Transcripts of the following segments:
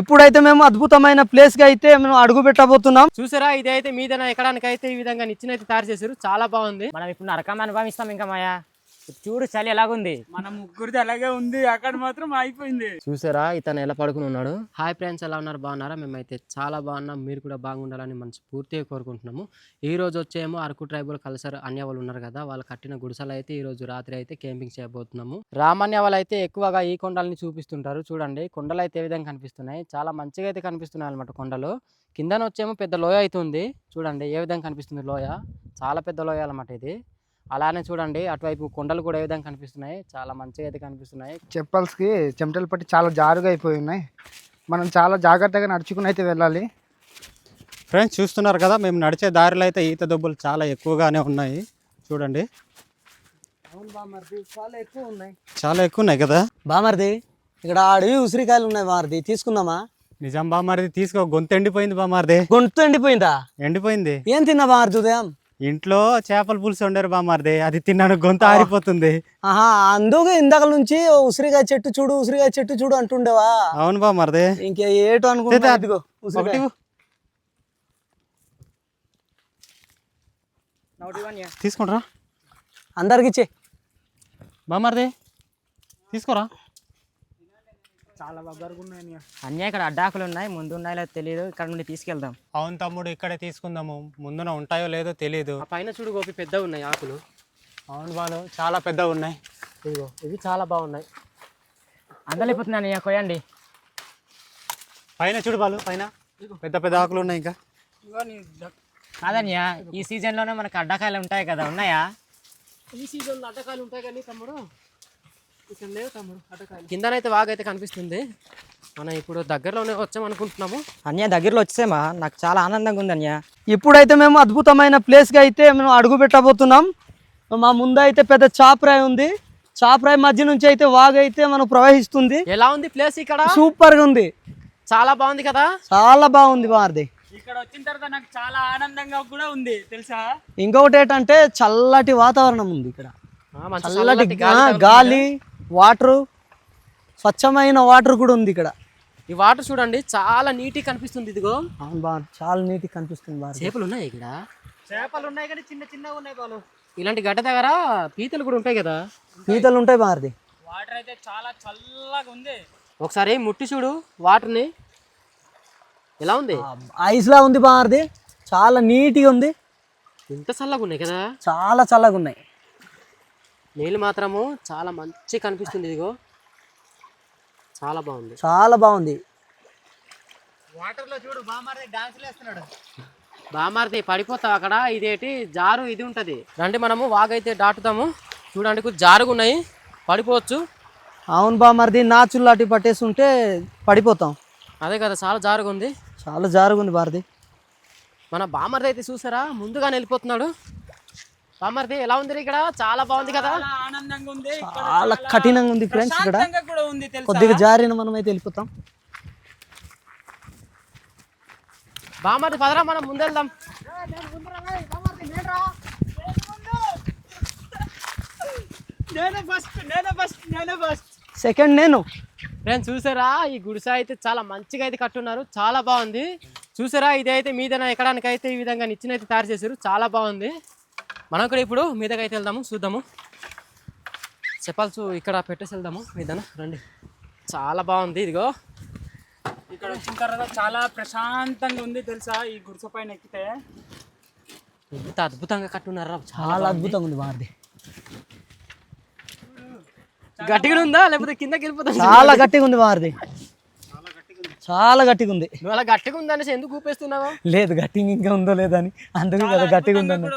ఇప్పుడైతే మేము అద్భుతమైన ప్లేస్గా అయితే మేము అడుగు పెట్టబోతున్నాం. చూసారా? ఇది అయితే మీద ఎక్కడానికి అయితే ఈ విధంగా నిచ్చిన అయితే తయారు చేశారు. చాలా బాగుంది. మనం ఇప్పుడు నరకం అనుభవిస్తాం ఇంకా మాయా. చూడు చలి ఎలాగుంది. మన ముగ్గురిది అలాగే ఉంది అక్కడ మాత్రం అయిపోయింది చూసారా ఇతను ఎలా పడుకుని ఉన్నాడు? హాయ్ ఫ్రెండ్స్ ఎలా ఉన్నారు? బాగున్నారా? మేమైతే చాలా బాగున్నాం. మీరు కూడా బాగుండాలని మనసు పూర్తిగా కోరుకుంటున్నాము. ఈ రోజు వచ్చేమో అరకు ట్రైబల్ కల్చర్ అన్య వాళ్ళు ఉన్నారు కదా వాళ్ళు కట్టిన గుడిసెలు అయితే ఈ రోజు రాత్రి అయితే క్యాంపింగ్ చేయబోతున్నాము. రామన్య వాళ్ళు అయితే ఎక్కువగా ఈ కొండల్ని చూపిస్తుంటారు. చూడండి కొండలు అయితే ఏ విధంగా కనిపిస్తున్నాయి. చాలా మంచిగా అయితే కనిపిస్తున్నాయి అనమాట కొండలు. కిందన వచ్చేమో పెద్ద లోయ అయితే ఉంది. చూడండి ఏ విధంగా కనిపిస్తుంది లోయ? చాలా పెద్ద లోయ అనమాట ఇది. అలానే చూడండి అటువైపు కొండలు కూడా ఏ విధంగా కనిపిస్తున్నాయి చాలా మంచిగా అయితే కనిపిస్తున్నాయి. చెప్పల్స్కి చెమటలు పట్టి చాలా జారుగా అయిపోయి ఉన్నాయి మనం చాలా జాగ్రత్తగా నడుచుకుని అయితే వెళ్ళాలి. ఫ్రెండ్స్ చూస్తున్నారు కదా మేము నడిచే దారిలో అయితే ఈత దెబ్బలు చాలా ఎక్కువగానే ఉన్నాయి. చూడండి. చాలా ఎక్కువ ఉన్నాయి. చాలా ఎక్కువ ఉన్నాయి కదా? బామర్ది ఇక్కడ అడవి ఉసిరికాయలు ఉన్నాయి బామర్ది తీసుకుందామా? నిజాం బామారిది తీసుకో గొంతు ఎండిపోయింది బామారిది. గొంతు ఎండిపోయిందా? ఎండిపోయింది. ఏం తిన్నా బామర్ది ఉదయం? ఇంట్లో చేపల పులుసు వండారు బామారిది అది తిన్నాను గొంతు ఆరిపోతుంది. ఆహా అందుకు ఇందాక నుంచి ఉసిరికాయ చెట్టు చూడు ఉసిరికాయ చెట్టు చూడు అంటుండేవా? అవును బామారిది ఇంకే ఏటో అనుకుంటా ఇవ్వు. తీసుకుంటారా. అందరికి ఇచ్చే. బామారిది తీసుకోరా? అన్నీ ఇక్కడ అడ్డాకులు ఉన్నాయి ముందు ఉన్నాయో లేదో తెలియదు ఇక్కడ నుండి తీసుకెళ్దాం. అవును తమ్ముడు ఇక్కడే తీసుకుందాము. ముందున ఉంటాయో లేదో తెలియదు ఆ పైన చూడు గోపి పెద్దగా ఉన్నాయి ఆకులు. అవును బాలు చాలా పెద్దగా ఉన్నాయి. ఇదిగో ఇవి చాలా బాగున్నాయి. అందలిపోతున్నాను ఇక కొయ్యండి. పైన చూడు బాలు పైన. పెద్ద పెద్ద ఆకులు ఉన్నాయి ఇంకా. కాదన్యా ఈ సీజన్లోనే మనకు అడ్డకాయలు ఉంటాయి కదా ఉన్నాయా? ఈ సీజన్లో అడ్డకాయలు ఉంటాయి కానీ తమ్ముడు కిందనైతే వాగైతే కనిపిస్తుంది. మనం ఇప్పుడు దగ్గరలోనే వచ్చాం అనుకుంటున్నాము అన్య దగ్గరలో వచ్చేమా నాకు చాలా ఆనందంగా ఉంది అన్య. ఇప్పుడైతే మేము అద్భుతమైన ప్లేస్గా అయితే మేము అడుగు పెట్టబోతున్నాం. మా ముందు అయితే పెద్ద చాపరాయి ఉంది. చాపరాయి మధ్య నుంచి అయితే వాగు అయితే మనకు ప్రవహిస్తుంది. ఎలా ఉంది ప్లేస్ ఇక్కడ? సూపర్గా ఉంది. చాలా బాగుంది కదా? చాలా బాగుంది బారది ఇక్కడ వచ్చిన తర్వాత నాకు చాలా ఆనందంగా కూడా ఉంది తెలుసా? ఇంకొకటి ఏంటంటే చల్లటి వాతావరణం ఉంది ఇక్కడ. ఆ, మంచి చల్లటి. గాలి వాటర్ స్వచ్ఛమైన వాటర్ కూడా ఉంది ఇక్కడ. ఈ వాటర్ చూడండి చాలా నీట్గా కనిపిస్తుంది ఇదిగో. అవును బా చాలా నీట్గా కనిపిస్తుంది బాగా చేపలు ఉన్నాయి ఇక్కడ? చేపలు ఉన్నాయి కానీ చిన్న చిన్నగా ఉన్నాయి బాలు. ఇలాంటి గడ్డ దగ్గర పీతలు కూడా ఉంటాయి కదా? పీతలు ఉంటాయి బారది. వాటర్ అయితే చాలా చల్లగా ఉంది. ఒకసారి ముట్టి చూడు వాటర్ని. ఎలా ఉంది? ఐస్ లా ఉంది బారది. చాలా నీట్గా ఉంది. ఇంత చల్లగా ఉన్నాయి కదా? చాలా చల్లగా ఉన్నాయి. నీళ్ళు మాత్రము చాలా మంచి కనిపిస్తుంది ఇదిగో. చాలా బాగుంది. చాలా బాగుంది. వాటర్లో చూడు బామారి డాన్సులు వేస్తున్నాడు. బామారిది పడిపోతావు అక్కడ. ఇదేంటి? జారు ఇది ఉంటది. రండి మనము వాగైతే దాటుతాము. చూడండి కొంచెం జారుగా ఉన్నాయి. పడిపోవచ్చు. అవును బామర్ది నాచుల్లాంటి పట్టేసి ఉంటే పడిపోతాం. అదే కదా చాలా జారుగా ఉంది. చాలా జారుగుంది భారతి మన బామర్ది అయితే చూసారా? ముందుగానే వెళ్ళిపోతున్నాడు. బామర్ది ఎలా ఉంది ఇక్కడ? చాలా బాగుంది కదా? చాలా ఆనందంగా ఉంది. ఇక్కడ చాలా కఠినంగా ఉంది ఫ్రెండ్స్ ఇక్కడ. కొద్దిగా జారిన మనం అయితే వెళ్ళిపోతాం. బామర్ది పదరా మనం ముందెళ్దాం. నేనే ఫస్ట్ నేనే ఫస్ట్ నేనే ఫస్ట్ సెకండ్ నేను. ఫ్రెండ్స్ చూసారా? ఈ గుడిసె అయితే చాలా మంచిగా అయితే కట్టున్నారు. చాలా బాగుంది. చూసారా? ఇది అయితే మీదన ఎక్కడానికి అయితే ఈ విధంగా నిచ్చిన అయితే తయారు చేశారు. చాలా బాగుంది. మనం కూడా ఇప్పుడు మీదకైతే వెళ్దాము చూద్దాము. చెప్పాల్సి ఇక్కడ పెట్టేసి వెళ్దాము మీదన రండి. చాలా బాగుంది ఇదిగో. ఇక్కడ వచ్చిన తర్వాత చాలా ప్రశాంతంగా ఉంది తెలుసా ఈ గుడిసె పైన ఎక్కితే. ఎంత అద్భుతంగా కట్టున్నారా చాలా అద్భుతంగా ఉంది భారతి గట్టిగా ఉందా లేకపోతే కిందకి వెళ్ళిపోతుంది? చాలా గట్టిగా ఉంది భారతి చాలా గట్టిగా ఉంది. నువ్వు అలా గట్టిగా ఉందనేసి ఎందుకు ఊపేస్తున్నావు? లేదు గట్టిగా ఇంకా ఉందో లేదో అని. అందుకే కదా గట్టిగా ఉందన్న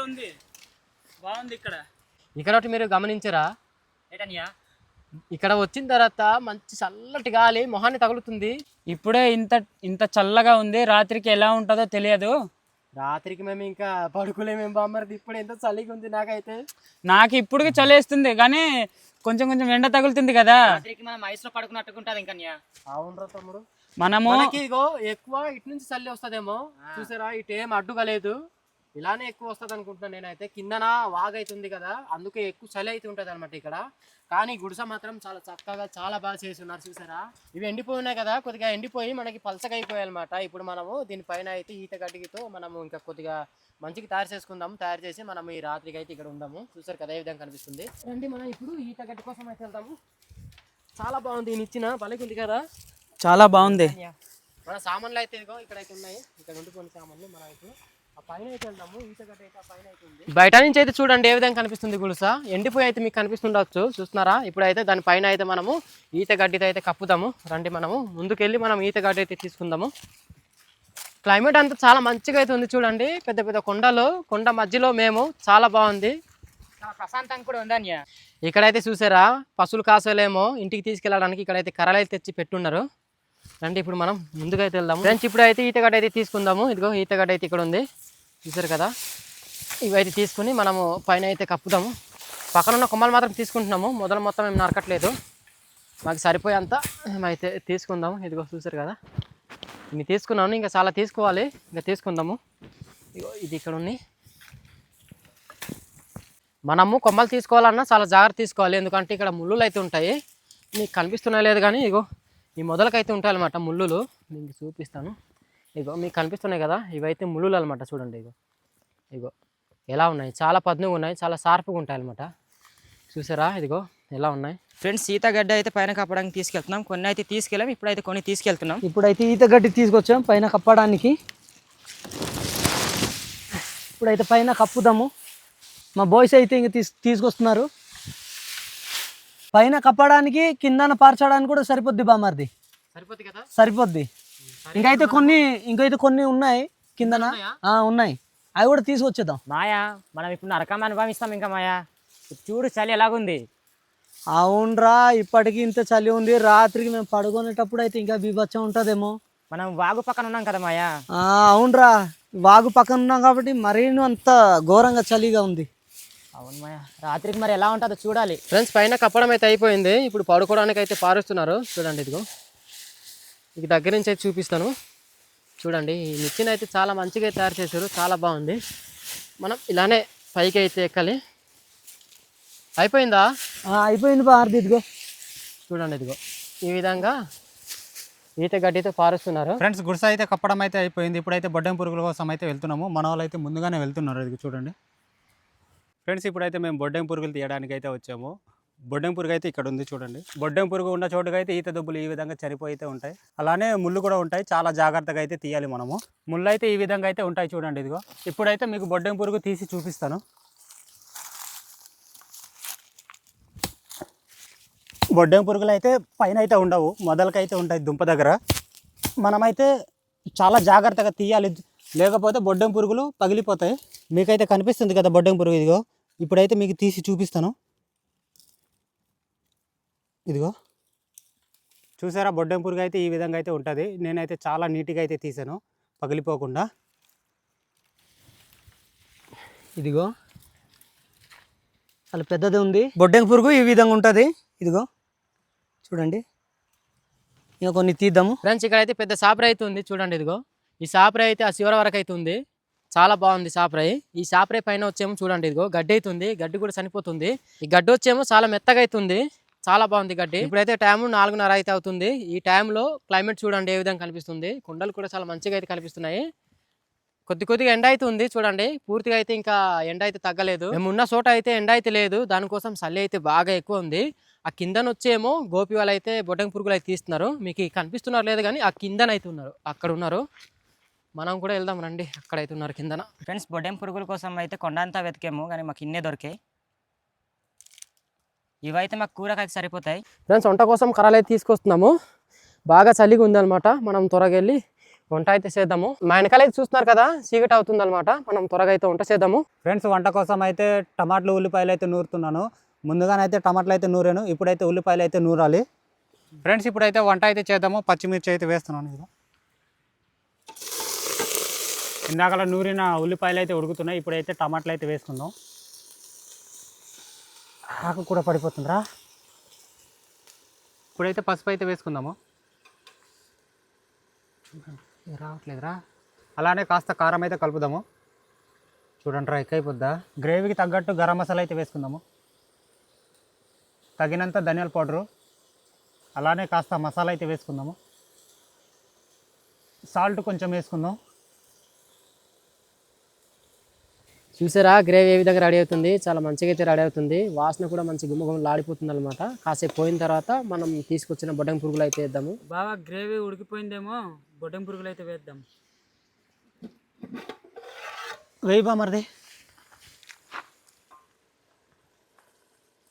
బాగుంది ఇక్కడ. ఇక్కడ ఒకటి మీరు గమనించరా? ఏటన్యా? ఇక్కడ వచ్చిన తర్వాత మంచి చల్లటి గాలి మొహాన్ని తగులుతుంది. ఇప్పుడే ఇంత ఇంత చల్లగా ఉంది. రాత్రికి ఎలా ఉంటుందో తెలియదు. రాత్రికి మేము ఇంకా పడుకోలేమేం బామ్మరిది ఇప్పుడు ఎంత చలిగా ఉంది నాకైతే. నాకు ఇప్పటికి చలేస్తుంది కానీ కొంచెం కొంచెం ఎండ తగులుతుంది కదా. మనం ఐస్లో పడుకున్నట్టుకుంటుంది ఇంకా అవునరా తమ్ముడు. మనము మనకి ఇగో ఎక్కువ ఇటు నుంచి చల్లి వస్తదేమో. చూసారా ఇటు ఏం అడ్డుగా లేదు. ఇలానే ఎక్కువ వస్తుంది అనుకుంటున్నాను నేనైతే. కిందన వాగైతుంది కదా అందుకే ఎక్కువ చలి అయితే ఉంటుంది అనమాట ఇక్కడ. కానీ గుడిసె మాత్రం చాలా చక్కగా చాలా బాగా చేసి ఉన్నారు చూసారా? ఇవి ఎండిపోయి ఉన్నాయి కదా కొద్దిగా ఎండిపోయి మనకి పలసగా అయిపోయాయి అనమాట ఇప్పుడు మనము దీనిపైన అయితే ఈత గడ్డితో మనము ఇంకా కొద్దిగా మంచిగా తయారు చేసుకుందాం తయారు చేసి మనం ఈ రాత్రికి అయితే ఇక్కడ ఉందాము. చూసారు కదా ఏ విధంగా కనిపిస్తుంది. రండి మనం ఇప్పుడు ఈత గడ్డి కోసం అయితే వెళ్దాము. చాలా బాగుంది ఈయన ఇచ్చిన ఉంది కదా. చాలా బాగుంది. మన సామాన్లు అయితే ఇదిగో ఇక్కడైతే ఉన్నాయి. ఇక్కడ ఉండిపోయిన సామాన్లు మనం ఇప్పుడు బయట నుంచి అయితే చూడండి ఏ విధంగా కనిపిస్తుంది గులుస ఎండిపోయి అయితే మీకు కనిపిస్తుండొచ్చు చూస్తున్నారా? ఇప్పుడైతే దాని పైన అయితే మనము ఈత గడ్డితో అయితే కప్పుదాము. రండి మనము ముందుకెళ్ళి మనం ఈత గడ్డి అయితే తీసుకుందాము. క్లైమేట్ అంతా చాలా మంచిగా అయితే ఉంది చూడండి. పెద్ద పెద్ద కొండలు కొండ మధ్యలో మేము చాలా బాగుంది. చాలా ప్రశాంతంగా కూడా ఉంది అన్య. ఇక్కడైతే చూసారా? పశువులు కాసలేమో ఇంటికి తీసుకెళ్ళడానికి ఇక్కడైతే కర్రలు అయితే తెచ్చి పెట్టున్నారు. రండి ఇప్పుడు మనం ముందుగా అయితే వెళ్దాము. ఫ్రెండ్స్ ఇప్పుడు అయితే ఈతగడ్డ అయితే తీసుకుందాము. ఇదిగో ఈతగడ్డ అయితే ఇక్కడ ఉంది. చూసారు కదా? ఇవైతే తీసుకుని మనము పైన అయితే కప్పుదాము. పక్కన ఉన్న కొమ్మలు మాత్రం తీసుకుంటున్నాము. మొదలు మొత్తం ఏం నరకట్లేదు. మాకు సరిపోయేంత అయితే తీసుకుందాము. ఇదిగో చూసారు కదా? ఇన్ని తీసుకున్నాను. ఇంకా చాలా తీసుకోవాలి. ఇంకా తీసుకుందాము. ఇగో ఇది ఇక్కడ ఉంది. మనము కొమ్మలు తీసుకోవాలన్నా చాలా జాగ్రత్త తీసుకోవాలి. ఎందుకంటే ఇక్కడ ముళ్ళులు అయితే ఉంటాయి. మీకు కనిపిస్తున్నాయి లేదు కానీ ఇగో ఈ మొదలకైతే ఉంటాయి అన్నమాట ముళ్ళులు. మీకు చూపిస్తాను. ఇగో మీకు కనిపిస్తున్నాయి కదా ఇవైతే ముళ్ళులు అనమాట చూడండి ఇగో. ఇగో ఎలా ఉన్నాయి? చాలా పదునుగా ఉన్నాయి చాలా షార్ప్గా ఉంటాయి అనమాట చూసారా? ఇదిగో ఎలా ఉన్నాయి? ఫ్రెండ్స్ సీతగడ్డ అయితే పైన కప్పడానికి తీసుకెళ్తున్నాం. కొన్ని అయితే తీసుకెళ్ళాం ఇప్పుడైతే కొన్ని తీసుకెళ్తున్నాం. ఇప్పుడైతే ఈత గడ్డి తీసుకొచ్చాం పైన కప్పడానికి. ఇప్పుడైతే పైన కప్పుదాము. మా బాయ్స్ అయితే ఇంక తీసు తీసుకొస్తున్నారు. పైన కప్పడానికి కిందన పార్చడానికి కూడా సరిపోద్ది బామర్ది. సరిపోద్ది కదా? సరిపోద్ది. ఇంకైతే కొన్ని ఇంకైతే కొన్ని ఉన్నాయి కిందన. ఆ, ఉన్నాయి. అవి కూడా తీసుకొచ్చేద్దాం. మాయా మనం ఇప్పుడు నరకం అనుభవిస్తాం ఇంకా మాయా. చూడు చలి ఎలాగుంది. అవునరా ఇప్పటికి ఇంత చలి ఉంది. రాత్రికి మేము పడుకునేటప్పుడు అయితే ఇంకా బీభత్సం ఉంటుందేమో. మనం వాగు పక్కన ఉన్నాం కదా మాయా. ఆ, అవునరా వాగు పక్కన ఉన్నాం కాబట్టి మరీ అంత ఘోరంగా చలిగా ఉంది. అవును మాయా. రాత్రికి మరి ఎలా ఉంటుందో చూడాలి. ఫ్రెండ్స్ పైన కప్పడం అయితే అయిపోయింది. ఇప్పుడు పడుకోవడానికి అయితే పారుస్తున్నారు. చూడండి ఇదిగో. మీకు దగ్గర నుంచి అయితే చూపిస్తాను. చూడండి ఈ మిర్చిని అయితే చాలా మంచిగా తయారు చేశారు. చాలా బాగుంది. మనం ఇలానే పైకి అయితే ఎక్కాలి. అయిపోయిందా? ఆ, అయిపోయింది బామర్ది ఇదిగో. చూడండి ఇదిగో. ఈ విధంగా ఈత గడ్డితో పారుస్తున్నారు. ఫ్రెండ్స్ గుడిసె అయితే కప్పడం అయితే అయిపోయింది. ఇప్పుడైతే బొడ్డెం పురుగుల కోసం అయితే వెళ్తున్నాము. మన వాళ్ళు అయితే ముందుగానే వెళ్తున్నారు. ఇది చూడండి. ఫ్రెండ్స్ ఇప్పుడైతే మేము బొడ్డెం పురుగులు తీయడానికి అయితే వచ్చాము. బొడ్డెం పురుగు అయితే ఇక్కడ ఉంది చూడండి. బొడ్డెం పురుగు ఉన్న చోటుగా అయితే ఈత దుబ్బులు ఈ విధంగా చనిపోయి అయితే ఉంటాయి. అలానే ముళ్ళు కూడా ఉంటాయి. చాలా జాగ్రత్తగా అయితే తీయాలి మనము. ముళ్ళు అయితే ఈ విధంగా అయితే ఉంటాయి చూడండి ఇదిగో. ఇప్పుడైతే మీకు బొడ్డెం పురుగు తీసి చూపిస్తాను. బొడ్డెం పురుగులు అయితే పైన అయితే ఉండవు. మొదలకైతే ఉంటాయి దుంప దగ్గర. మనమైతే చాలా జాగ్రత్తగా తీయాలి. లేకపోతే బొడ్డెం పురుగులు పగిలిపోతాయి. మీకైతే కనిపిస్తుంది కదా బొడ్డెం పురుగు ఇదిగో. ఇప్పుడైతే మీకు తీసి చూపిస్తాను. ఇదిగో. చూసారా బొడ్డెం పురుగు అయితే ఈ విధంగా అయితే ఉంటుంది. నేనైతే చాలా నీట్గా అయితే తీసాను. పగిలిపోకుండా. ఇదిగో. చాలా పెద్దది ఉంది. బొడ్డెంక పురుగు ఈ విధంగా ఉంటుంది. ఇదిగో. చూడండి. ఇంకా కొన్ని తీద్దాము. ఫ్రెండ్స్ ఇక్కడ అయితే పెద్ద సాపర అయితే ఉంది. చూడండి ఇదిగో. ఈ సాపర అయితే ఆ శివర వరకు అయితే ఉంది. చాలా బాగుంది సాపరాయి ఈ సాపరాయి పైన వచ్చేమో చూడండి ఇదిగో. గడ్డి అవుతుంది గడ్డి కూడా చనిపోతుంది. ఈ గడ్డి వచ్చేమో చాలా మెత్తగా అవుతుంది చాలా బాగుంది గడ్డి. ఇప్పుడైతే టైం నాలుగున్నర అయితే అవుతుంది. ఈ టైంలో క్లైమేట్ చూడండి ఏ విధంగా కనిపిస్తుంది. కొండలు కూడా చాలా మంచిగా అయితే కనిపిస్తున్నాయి. కొద్ది కొద్దిగా ఎండ అయితే ఉంది చూడండి. పూర్తిగా అయితే ఇంకా ఎండ అయితే తగ్గలేదు. మేము ఉన్న చోట అయితే ఎండ అయితే లేదు. దానికోసం చలి అయితే బాగా ఎక్కువ ఉంది. ఆ కిందన వచ్చేమో గోపి వాళ్ళు అయితే బొటంగి పురుగులు అయితే తీస్తున్నారు. మీకు కనిపిస్తున్నారు లేదు కానీ ఆ కిందన అయితే ఉన్నారు. అక్కడ ఉన్నారు. మనం కూడా వెళ్దాం రండి. అక్కడైతే ఉన్నారు కిందన. ఫ్రెండ్స్ బొడ్డెం పురుగుల కోసం అయితే కొండ అంతా వెతికాము కానీ మాకు ఇన్నే దొరికాయి. ఇవైతే మాకు కూరకైతే సరిపోతాయి. ఫ్రెండ్స్ వంట కోసం కర్రలు అయితే తీసుకొస్తున్నాము. బాగా చలిగా ఉందన్నమాట మనం త్వరగా వెళ్ళి వంట అయితే చేద్దాము. మా వెనకాల అయితే చూస్తున్నారు కదా చీకటి అవుతుంది అనమాట మనం త్వరగా అయితే వంట చేద్దాము. ఫ్రెండ్స్ వంట కోసం అయితే టమాటాలు ఉల్లిపాయలు అయితే నూరుతున్నాను. ముందుగానైతే టమాటాలు అయితే నూరాను. ఇప్పుడైతే ఉల్లిపాయలు అయితే నూరాలి. ఫ్రెండ్స్ ఇప్పుడైతే వంట అయితే చేద్దాము. పచ్చిమిర్చి అయితే వేస్తున్నాను ఇదిగో. ఇందాకలా నూరిన ఉల్లిపాయలు అయితే ఉడుకుతున్నాయి. ఇప్పుడైతే టమాటాలు అయితే వేసుకుందాం. ఆకు కూడా పడిపోతుందిరా. ఇప్పుడైతే పసుపు అయితే వేసుకుందాము. రావట్లేదురా. అలానే కాస్త కారం అయితే కలుపుదాము. చూడండి రా ఎక్కువైపోద్దా గ్రేవీకి తగ్గట్టు గరం మసాలా అయితే వేసుకుందాము. తగినంత ధనియాల పౌడరు. అలానే కాస్త మసాలా అయితే వేసుకుందాము. సాల్ట్ కొంచెం వేసుకుందాం. చూసారా? గ్రేవీ ఏ విధంగా రెడీ అవుతుంది? చాలా మంచిగా అయితే రెడీ అవుతుంది. వాసన కూడా మంచి గుమ్మగుమ్మలు ఆడిపోతుంది అనమాట కాసేపు పోయిన తర్వాత మనం తీసుకొచ్చిన బొడ్డం పురుగులు అయితే వేద్దాము. బాగా గ్రేవీ ఉడికిపోయిందేమో. బొడ్డం పురుగులు అయితే వేద్దాం. వేయి బా మరిది.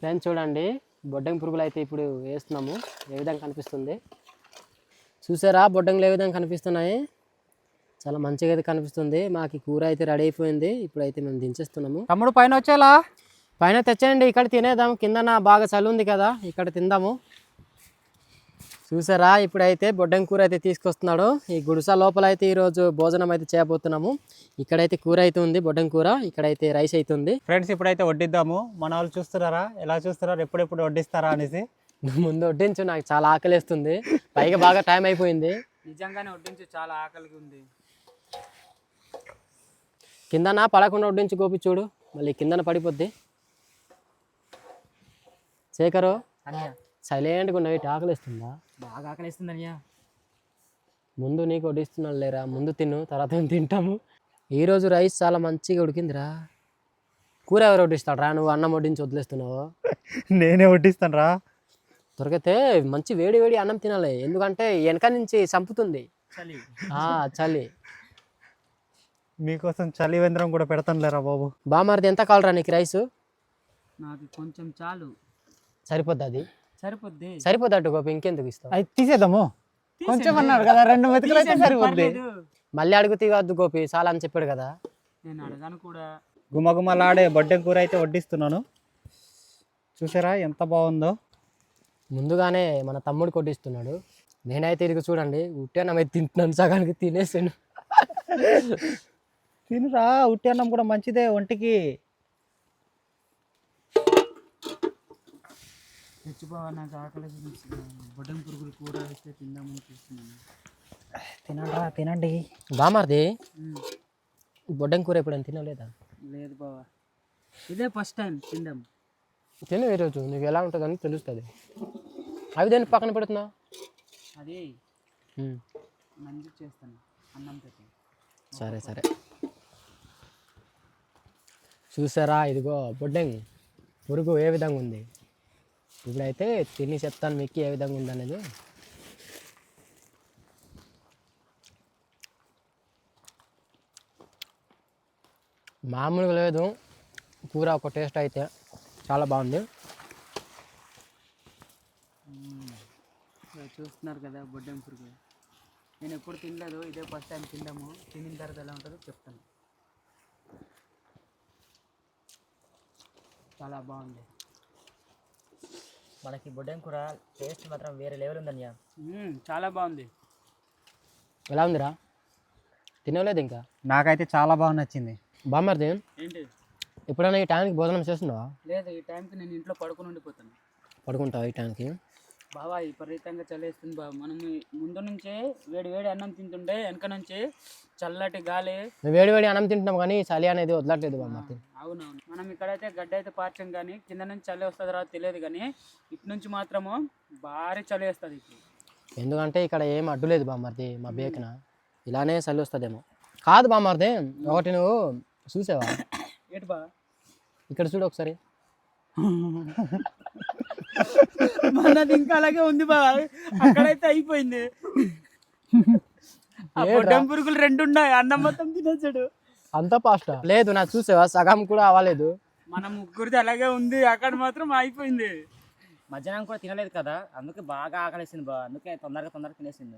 ఫ్రెండ్స్ చూడండి. బొడ్డం పురుగులు అయితే ఇప్పుడు వేస్తున్నాము. ఏ విధంగా కనిపిస్తుంది? చూసారా? బొడ్డంగులు ఏ విధంగా కనిపిస్తున్నాయి? చాలా మంచిగా అయితే కనిపిస్తుంది. మాకు ఈ కూర అయితే రెడీ అయిపోయింది. ఇప్పుడైతే మేము దించేస్తున్నాము. తమ్ముడు పైన వచ్చేలా? పైన తెచ్చేయండి. ఇక్కడ తినేద్దాం కిందన బాగా చలి ఉంది కదా ఇక్కడ తిందాము. చూసారా? ఇప్పుడైతే బొడ్డం కూర అయితే తీసుకొస్తున్నాడు. ఈ గుడిస లోపల అయితే ఈరోజు భోజనం అయితే చేయబోతున్నాము. ఇక్కడైతే కూర అయితే ఉంది బొడ్డం కూర. ఇక్కడైతే రైస్ అవుతుంది ఫ్రెండ్స్ ఇప్పుడైతే వడ్డిద్దాము. మన వాళ్ళు చూస్తున్నారా? ఎలా చూస్తున్నారా ఎప్పుడెప్పుడు వడ్డిస్తారా అనేసి. ముందు వడ్డించు నాకు చాలా ఆకలిస్తుంది. పైగా బాగా టైం అయిపోయింది. నిజంగానే వడ్డించి చాలా ఆకలిగా ఉంది. కిందన? పడకుండా వడ్డించి గోపి చూడు. మళ్ళీ కిందన పడిపోద్ది. శేఖరు సైలెంట్గా ఉన్నవి. ఆకలిస్తుందా? బాగా ఆకలిస్తుంది అన్నయ్య. ముందు నీకు వడ్డిస్తున్నాను లేరా? ముందు తిను తర్వాత తింటాము. ఈరోజు రైస్ చాలా మంచిగా ఉడికిందిరా. కూర ఎవరు వడ్డిస్తాడు రా? నువ్వు అన్నం వడ్డించి వదిలేస్తున్నావు. నేనే వడ్డిస్తాను రా దొరికితే మంచి వేడి వేడి అన్నం తినాలి. ఎందుకంటే వెనక నుంచి చంపుతుంది చలి. ఆ, చలి. మీకోసం చలివేంద్రం కూడా పెడతాను లేరా బాబు? బామారిది ఎంత కావాలరా నీకు రైస్? నాకు కొంచెం చాలు. సరిపోద్ది అది? సరిపోద్ది. సరిపోద్దట్టు గోపి ఇంకెందుకు ఇస్తావు? అది తీసేద్దాము. కొంచెం అన్నాడు కదా రెండు మెతుకులు అయితే సరిపోద్ది. మళ్ళీ అడుగుతీ వద్దు గోపి చాలా అని చెప్పాడు కదా. నేను అడగాను కూడా. గుమగుమలాడే బొడ్డెం కూర అయితే వడ్డిస్తున్నాను. చూసారా ఎంత బాగుందో? ముందుగానే మన తమ్ముడు కొట్టిస్తున్నాడు. నేనైతే ఇదిగో చూడండి ఉట్టానం అయితే తింటున్నాను సగానికి తినేసాను. తినురా ఉట్టి అన్నం కూడా మంచిదే ఒంటికి. తెచ్చిపోవా నాకు ఆకలి బొడ్డం పురుగులు కూర వేస్తే తిందామని చూస్తున్నాను. తినండి. తినండి బామార్ది బొడ్డం కూర ఎప్పుడైనా తినలేదా? లేదు బావా. ఇదే ఫస్ట్ టైం తిందాం. తిను ఈరోజు నీకు ఎలా ఉంటుందని తెలుస్తుంది. అవి దాన్ని పక్కన పెడుతున్నా? అది. మంచి చేస్తాను అన్నం పెట్టి. సరే సరే. చూసారా? ఇదిగో బొడ్డెం. పురుగు ఏ విధంగా ఉంది? ఇప్పుడైతే తిని చెప్తాను మీకు ఏ విధంగా ఉందనేది మామూలుగా లేదు. కూర ఒక టేస్ట్ అయితే చాలా బాగుంది. చూస్తున్నారు కదా బొడ్డెం పురుగు. నేను ఎప్పుడు తినలేదు. ఇదే ఫస్ట్ టైం తిందాము తినిన తర్వాత ఎలా ఉంటుందో చెప్తాను. చాలా బాగుంది. మనకి బొడ్డెం కూర టేస్ట్ మాత్రం వేరే లెవెల్ ఉందన్నయ్య చాలా బాగుంది. ఎలా ఉందిరా? తినలేదు ఇంకా? నాకైతే చాలా బాగా నచ్చింది. బామ్మర్ది? ఏంటి? ఎప్పుడైనా ఈ టైంకి భోజనం చేస్తున్నావా? లేదు ఈ టైంకి నేను ఇంట్లో పడుకుని ఉండిపోతాను. పడుకుంటావా ఈ టైంకి? బావా విపరీతంగా చలేస్తుంది బావ. మనం ముందు నుంచే వేడి వేడి అన్నం తింటుండే వెనక నుంచి చల్లటి గాలి. వేడి వేడి అన్నం తింటున్నాం కానీ చలి అనేది వదలట్లేదు బామ్మర్ది అవునవును. మనం ఇక్కడైతే గడ్డ అయితే పార్చం కానీ కింద నుంచి చలి వస్తుంది రాదు తెలియదు కానీ ఇటు నుంచి మాత్రము భారీ చలి వస్తుంది ఇప్పుడు. ఎందుకంటే ఇక్కడ ఏం అడ్డు లేదు బామ్మర్ది మా బేకన. ఇలానే చలి వస్తుందేమో. కాదు బామ్మర్ది ఒకటి నువ్వు చూసావా? ఏంటి బా ఇక్కడ చూడు ఒకసారి. మనది ఇంకా అలాగే ఉంది బా అక్కడైతే అయిపోయింది. పురుగులు రెండు ఉన్నాయి. అన్నం మొత్తం తినేసాడు. అంత పాస్ట్ లేదు నాకు చూసావా? సగం కూడా అవ్వలేదు. మన ముగ్గురిది అలాగే ఉంది. అక్కడ మాత్రం అయిపోయింది. మధ్యాహ్నం కూడా తినలేదు కదా? అందుకే బాగా ఆకలిస్తుంది బా అందుకే తొందరగా తొందరగా తినేసింది.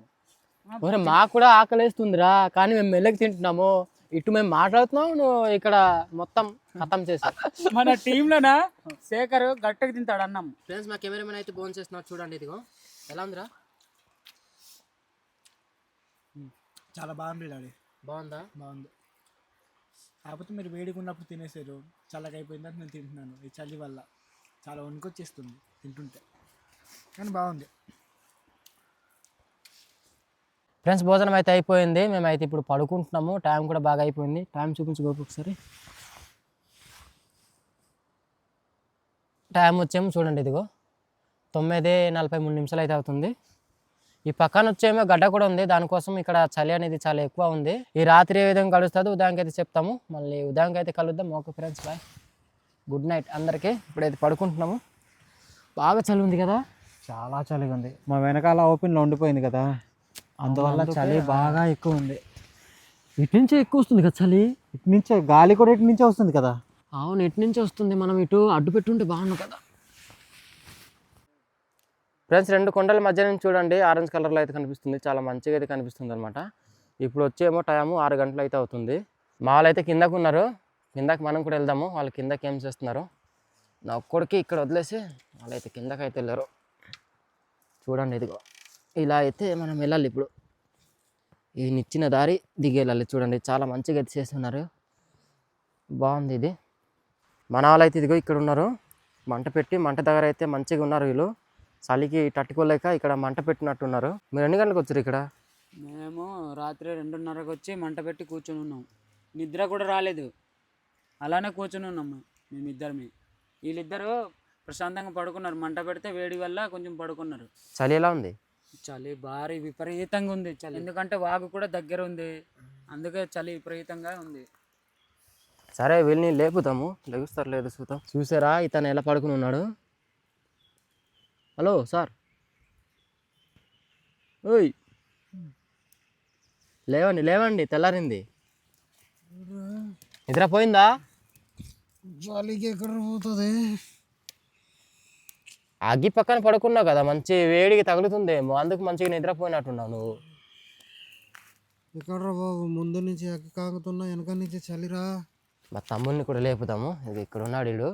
మాకు కూడా ఆకలేస్తుందిరా. కానీ మేము మెల్లకి తింటున్నాము. ఇటు మేము మాట్లాడుతున్నాం నువ్వు ఇక్కడ మొత్తం ఖతం చేసా మన టీంలోనా? శేఖర్ గట్టకి తింటాడు అన్నం. ఫ్రెండ్స్ మా కెమెరామెన్ అయితే ఫోన్ చేస్తున్నారు చూడండి ఇదిగో. ఎలా ఉందిరా? చాలా బాగుంది డాడీ. బాగుందా? బాగుంది. కాకపోతే మీరు వేడిగా ఉన్నప్పుడు తినేసారు చల్లగా అయిపోయిందని నేను తింటున్నాను. ఈ చలి వల్ల చాలా వణుకొచ్చేస్తుంది తింటుంటే. కానీ బాగుంది. ఫ్రెండ్స్ భోజనం అయితే అయిపోయింది. మేమైతే ఇప్పుడు పడుకుంటున్నాము. టైం కూడా బాగా అయిపోయింది. టైం చూపించుకోకు ఒకసారి. టైం వచ్చేమో చూడండి ఇదిగో. తొమ్మిది నలభై మూడు నిమిషాలు అయితే అవుతుంది. ఈ పక్కన వచ్చేమో గడ్డ కూడా ఉంది. దానికోసం ఇక్కడ చలి అనేది చాలా ఎక్కువ ఉంది. ఈ రాత్రి ఏ విధంగా కలుస్తుందో ఉదయానికి అయితే చెప్తాము. మళ్ళీ ఉదయానికి అయితే కలుద్దాం. Okay friends bye. Good night అందరికీ. ఇప్పుడైతే పడుకుంటున్నాము. బాగా చలి ఉంది కదా? చాలా చలిగా ఉంది. మా వెనకాల ఓపెన్లో ఉండిపోయింది కదా? అందువల్ల చలి బాగా ఎక్కువ ఉంది ఇటు నుంచే ఎక్కువ వస్తుంది కదా చలి? ఇటు నుంచే గాలి కూడా ఇటు నుంచే వస్తుంది కదా? అవును ఇటు నుంచి వస్తుంది. మనం ఇటు అడ్డు పెట్టుంటే బాగుండు కదా. ఫ్రెండ్స్ రెండు కొండల మధ్య నుంచి చూడండి. ఆరెంజ్ కలర్లో అయితే కనిపిస్తుంది. చాలా మంచిగా అయితే కనిపిస్తుంది అనమాట ఇప్పుడు వచ్చేమో టైము ఆరు గంటలు అయితే అవుతుంది. మా వాళ్ళు అయితే కిందకు ఉన్నారు. కిందకి మనం కూడా వెళ్దాము. వాళ్ళు కిందకి ఏం చేస్తున్నారు? నా ఒక్కడికి ఇక్కడ వదిలేసి వాళ్ళైతే కిందకి అయితే వెళ్ళారు. చూడండి ఇదిగో. ఇలా అయితే మనం వెళ్ళాలి ఇప్పుడు. ఈ నిచ్చిన దారి దిగి వెళ్ళాలి చూడండి. చాలా మంచిగా అయితే చేస్తున్నారు. బాగుంది ఇది. మన వాళ్ళు అయితే ఇదిగో ఇక్కడ ఉన్నారు. మంట పెట్టి మంట దగ్గర అయితే మంచిగా ఉన్నారు వీళ్ళు. చలికి తట్టుకోలేక ఇక్కడ మంట పెట్టినట్టున్నారు. మీరు ఎన్ని గంటలకు వచ్చారు ఇక్కడ? మేము రాత్రి రెండున్నరకు వచ్చి మంట పెట్టి కూర్చొని ఉన్నాం. నిద్ర కూడా రాలేదు. అలానే కూర్చొని ఉన్నాం మేమిద్దరమే. వీళ్ళిద్దరూ ప్రశాంతంగా పడుకున్నారు. మంట పెడితే వేడి వల్ల కొంచెం పడుకున్నారు. చలి ఎలా ఉంది? చలి భారీ విపరీతంగా ఉంది చలి. ఎందుకంటే వాగు కూడా దగ్గర ఉంది. అందుకే చలి విపరీతంగా ఉంది. సరే వీళ్ళని లేపుతాము. లేపుస్తారు లేదు చూద్దాం చూసారా? ఇతను ఎలా పడుకుని ఉన్నాడు? Hello sir. ఓయ్. లేవండి లేవండి తెల్లారింది. నిద్ర పోయిందా జాలీకి ఎక్కడ పోతుంది? అగ్గి పక్కన పడుకున్నావు కదా మంచి వేడికి తగులుతుందేమో అందుకు మంచిగా నిద్రపోయినట్టున్నావు నువ్వు. ఎక్కడ బాబు ముందు నుంచి ఎక్క కాగుతున్నా వెనక నుంచి చలిరా? మా తమ్ముడిని కూడా లేపుతాము ఇది ఇక్కడ ఉన్నాడు వీడు.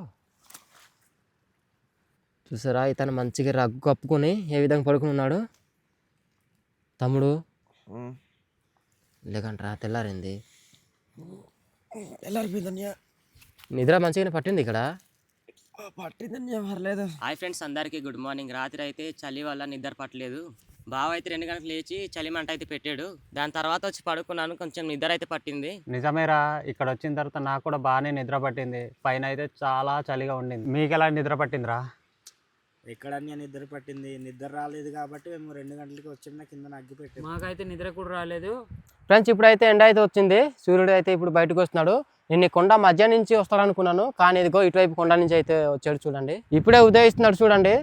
చూసారా ఇతను మంచిగా రగ్గు కప్పుకొని ఏ విధంగా పడుకుని ఉన్నాడు? తమ్ముడు లేకంట్రా తెల్లారింది. ఎల్లారిపోయిందన్యా నిద్ర మంచిగానే పట్టింది ఇక్కడ? పట్టిందన్యా పర్లేదు. హాయ్ ఫ్రెండ్స్ అందరికీ గుడ్ మార్నింగ్. రాత్రి అయితే చలి వల్ల నిద్ర పట్టలేదు. బావ అయితే రెండు గంటలకు లేచి చలి మంట అయితే పెట్టాడు. దాని తర్వాత వచ్చి పడుకున్నాను కొంచెం నిద్ర అయితే పట్టింది. నిజమేరా ఇక్కడ వచ్చిన తర్వాత నాకు కూడా బాగానే నిద్ర పట్టింది. పైన అయితే చాలా చలిగా ఉండింది. మీకు ఎలా నిద్ర పట్టిందిరా? ఎక్కడన్యా నిద్ర పట్టింది. నిద్ర రాలేదు కాబట్టి మేము రెండు గంటలకి వచ్చిన కింద అగ్గి పెట్టాము మాకైతే నిద్ర కూడా రాలేదు. ఫ్రెండ్స్ ఇప్పుడైతే ఎండ అయితే వచ్చింది. సూర్యుడు అయితే ఇప్పుడు బయటకు వస్తున్నాడు. నేను కొండ మధ్య నుంచి వస్తారనుకున్నాను కానీ ఇదిగో ఇటువైపు కొండ నుంచి అయితే వచ్చాడు చూడండి. ఇప్పుడే ఉదయిస్తున్నాడు చూడండి.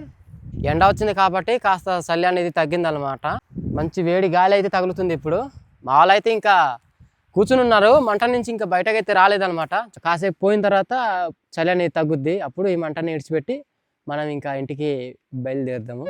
ఎండ వచ్చింది కాబట్టి కాస్త చలి అనేది తగ్గిందనమాట మంచి వేడి గాలి అయితే తగులుతుంది ఇప్పుడు. మా ఇంకా కూర్చుని ఉన్నారు మంట నుంచి ఇంకా బయటకు అయితే రాలేదనమాట కాసేపు పోయిన తర్వాత చలి అనేది తగ్గుద్ది. అప్పుడు ఈ మంటని ఇడిచిపెట్టి మనం ఇంకా ఇంటికి బయలుదేరుదాము.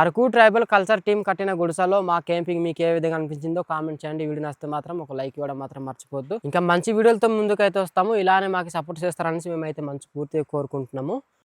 అరకు ట్రైబల్ కల్చర్ టీం కట్టిన గుడిసలో మా క్యాంపింగ్ మీకు ఏ విధంగా అనిపించిందో కామెంట్ చేయండి. వీడియో నచ్చితే మాత్రం ఒక లైక్ ఇవ్వడం మాత్రం మర్చిపోద్దు ఇంకా మంచి వీడియోలతో ముందుకైతే వస్తాము. ఇలానే మాకు సపోర్ట్ చేస్తారనేసి మేమైతే మంచి పూర్తిగా కోరుకుంటున్నాము.